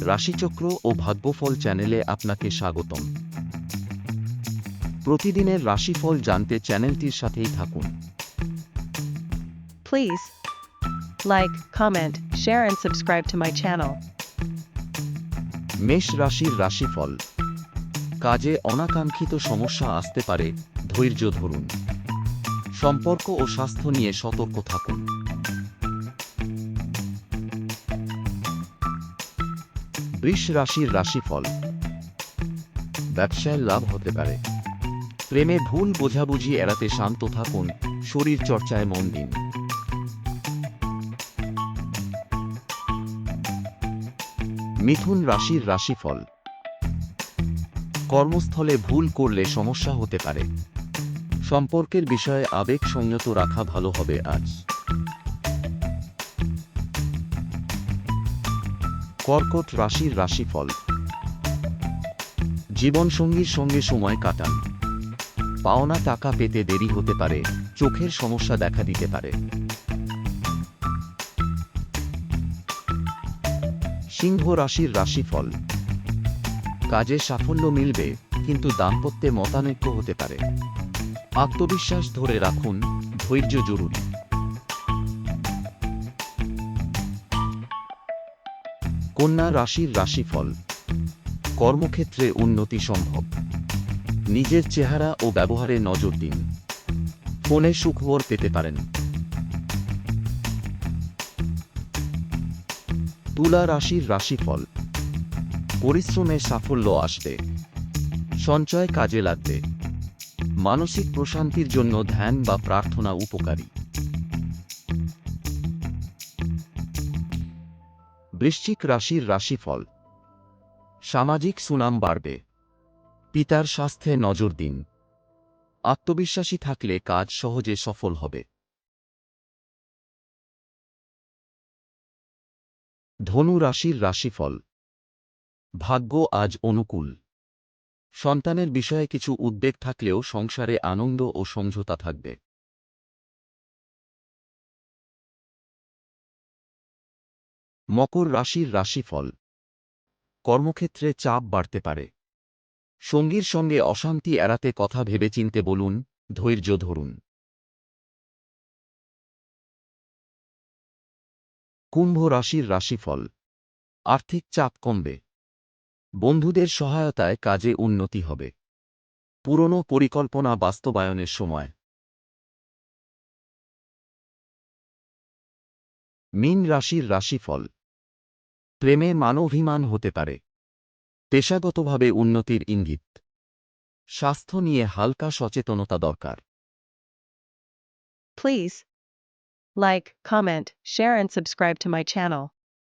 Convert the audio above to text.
রাশিচক্র ও ভাগ্যফল চ্যানেলে আপনাকে স্বাগতম। প্রতিদিনের রাশিফল জানতে চ্যানেলটির সাথেই থাকুন। Please like comment, share and subscribe to my channel. মেষ রাশির রাশিফল। কাজে অনাকাঙ্ক্ষিত সমস্যা আসতে পারে ধৈর্য ধরুন। সম্পর্ক ও স্বাস্থ্য নিয়ে সতর্ক থাকুন। বৃষ রাশির রাশিফল। ব্যবসায় লাভ হতে পারে। প্রেমে ভুল বোঝাবুঝি এড়াতে শান্ত থাকুন, শরীর চর্চায় মন দিন। মিথুন রাশির রাশিফল। কর্মস্থলে ভুল করলে সমস্যা হতে পারে। সম্পর্কের বিষয়ে আবেগ সংযত রাখা ভালো হবে আজ। কর্কট রাশির রাশিফল। জীবনসঙ্গীর সঙ্গে সময় কাটান। পাওনা টাকা পেতে দেরি হতে পারে, চোখের সমস্যা দেখা দিতে পারে। সিংহ রাশির রাশিফল। কাজে সাফল্য মিলবে, কিন্তু দাম্পত্যে মতানৈক্য হতে পারে। আত্মবিশ্বাস ধরে রাখুন, ধৈর্য জরুরি। কন্যা রাশির রাশিফল। কর্মক্ষেত্রে উন্নতি সম্ভব। নিজের চেহারা ও ব্যবহারে নজর দিন। ফোনে সুখবর পেতে পারেন। তুলা রাশির রাশিফল। পরিশ্রমে সাফল্য আসবে। সঞ্চয় কাজে লাগবে। মানসিক প্রশান্তির জন্য ধ্যান বা প্রার্থনা উপকারী। বৃশ্চিক রাশির রাশিফল। সামাজিক সুনাম বাড়বে। পিতার স্বাস্থ্যে নজর দিন। আত্মবিশ্বাসী থাকলে কাজ সহজে সফল হবে। ধনু রাশির রাশিফল। ভাগ্য আজ অনুকূল। সন্তানের বিষয়ে কিছু উদ্বেগ থাকলেও সংসারে আনন্দ ও সমঝোতা থাকবে। মকর রাশির রাশিফল। কর্মক্ষেত্রে চাপ বাড়তে পারে। সঙ্গীর সঙ্গে অশান্তি এড়াতে কথা ভেবেচিন্তে বলুন, ধৈর্য ধরুন। কুম্ভ রাশির রাশিফল। আর্থিক চাপ কমবে। বন্ধুদের সহায়তায় কাজে উন্নতি হবে। পুরনো পরিকল্পনা বাস্তবায়নের সময়। মীন রাশির রাশিফল। প্রেমে মানভিমান হতে পারে। পেশাগতভাবে উন্নতির ইঙ্গিত। স্বাস্থ্য নিয়ে হালকা সচেতনতা দরকার। Please like, comment, share, and subscribe to my channel.